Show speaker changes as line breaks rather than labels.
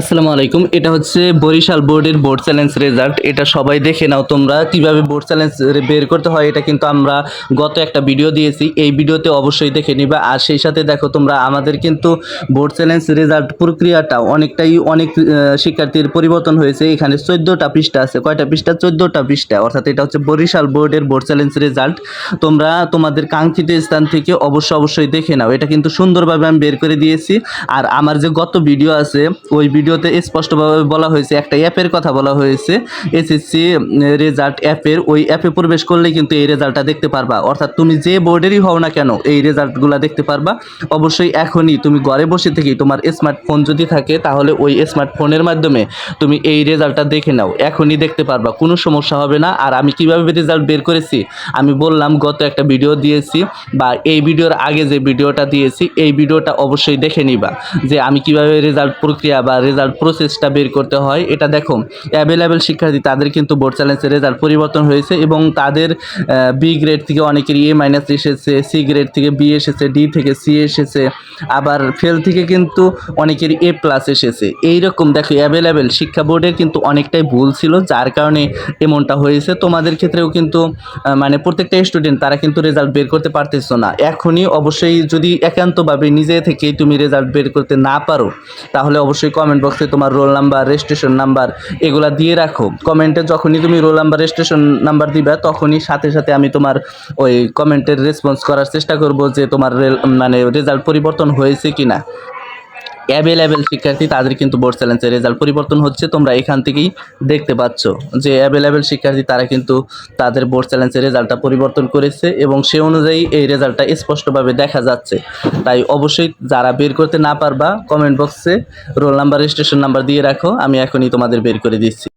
আসসালামু আলাইকুম, এটা হচ্ছে বরিশাল বোর্ডের বোর্ড চ্যালেঞ্জ রেজাল্ট। এটা সবাই দেখে নাও তোমরা, কীভাবে বোর্ড চ্যালেঞ্জ বের করতে হয়, এটা কিন্তু আমরা গত একটা ভিডিও দিয়েছি। এই ভিডিওতে অবশ্যই দেখে নিবা। আর সেই সাথে দেখো তোমরা, আমাদের কিন্তু বোর্ড চ্যালেঞ্জ রেজাল্ট প্রক্রিয়াটা অনেকটাই অনেক শিক্ষার্থীর পরিবর্তন হয়েছে। এখানে চোদ্দোটা পৃষ্ঠা আছে। কয়টা পৃষ্ঠা? চোদ্দোটা পৃষ্ঠা। অর্থাৎ এটা হচ্ছে বরিশাল বোর্ডের বোর্ড চ্যালেঞ্জ রেজাল্ট। তোমরা তোমাদের কাঙ্ক্ষিত স্থান থেকে অবশ্যই অবশ্যই দেখে নাও। এটা কিন্তু সুন্দরভাবে আমি বের করে দিয়েছি। আর আমার যে গত ভিডিও আছে, ওই ভিডিওতে স্পষ্টভাবে বলা হয়েছে, একটা অ্যাপের কথা বলা হয়েছে এসএসসি রেজাল্ট অ্যাপের, ওই অ্যাপে প্রবেশ করলে কিন্তু এই রেজাল্টটা দেখতে পারবা। অর্থাৎ তুমি যে বোর্ডেরই হও না কেন, এই রেজাল্টগুলো দেখতে পারবা। অবশ্যই এখনই তুমি ঘরে বসে থেকেই তোমার স্মার্টফোন যদি থাকে, তাহলে ওই স্মার্টফোনের মাধ্যমে তুমি এই রেজাল্টটা দেখে নাও। এখনই দেখতে পারবা, কোনো সমস্যা হবে না। আর আমি কীভাবে রেজাল্ট বের করেছি? আমি বললাম, গত একটা ভিডিও দিয়েছি, বা এই ভিডিওর আগে যে ভিডিওটা দিয়েছি, এই ভিডিওটা অবশ্যই দেখে নিবা, যে আমি কীভাবে রেজাল্ট প্রক্রিয়া বা রেজাল্ট প্রসেসটা বের করতে হয়। এটা দেখো অ্যাভেলেবেল শিক্ষার্থী, তাদের কিন্তু বোর্ড চ্যালেঞ্জের রেজাল্ট পরিবর্তন হয়েছে এবং তাদের বি গ্রেড থেকে অনেকের এ মাইনাস এসেছে সি গ্রেড থেকে বি এসেছে ডি থেকে সি এসেছে, আবার ফেল থেকে কিন্তু অনেকের এ প্লাস এসেছে। এই রকম দেখো অ্যাভেলেবেল শিক্ষা বোর্ডের কিন্তু অনেকটাই ভুল ছিল, যার কারণে এমনটা হয়েছে। তোমাদের ক্ষেত্রেও কিন্তু মানে প্রত্যেকটা স্টুডেন্ট তারা কিন্তু রেজাল্ট বের করতে পারতেছো না। এখনই অবশ্যই যদি একান্তভাবে নিজে থেকেই তুমি রেজাল্ট বের করতে না পারো, তাহলে অবশ্যই কমেন্ট বক্সে তোমার রোল নাম্বার রেজিস্ট্রেশন নাম্বার এগুলা দিয়ে রাখো। কমেন্টে যখনই তুমি রোল নাম্বার রেজিস্ট্রেশন নাম্বার দিবা, তখনই সাথে সাথে আমি তোমার ওই কমেন্টের রেসপন্স করার চেষ্টা করব যে তোমার মানে রেজাল্ট পরিবর্তন হয়েছে কিনা। অ্যাভেলেবেল শিক্ষার্থী, তাদের কিন্তু বোর্ড চ্যালেঞ্জের রেজাল্ট পরিবর্তন হচ্ছে। তোমরা এখান থেকেই দেখতে পাচ্ছ যে অ্যাভেলেবেল শিক্ষার্থী, তারা কিন্তু তাদের বোর্ড চ্যালেঞ্জের রেজাল্টটা পরিবর্তন করেছে এবং সে অনুযায়ী এই রেজাল্টটা স্পষ্টভাবে দেখা যাচ্ছে। তাই অবশ্যই যারা বের করতে না পারবা কমেন্ট বক্সে রোল নাম্বার রেজিস্ট্রেশন নাম্বার দিয়ে রাখো। আমি এখনই তোমাদের বের করে দিচ্ছি।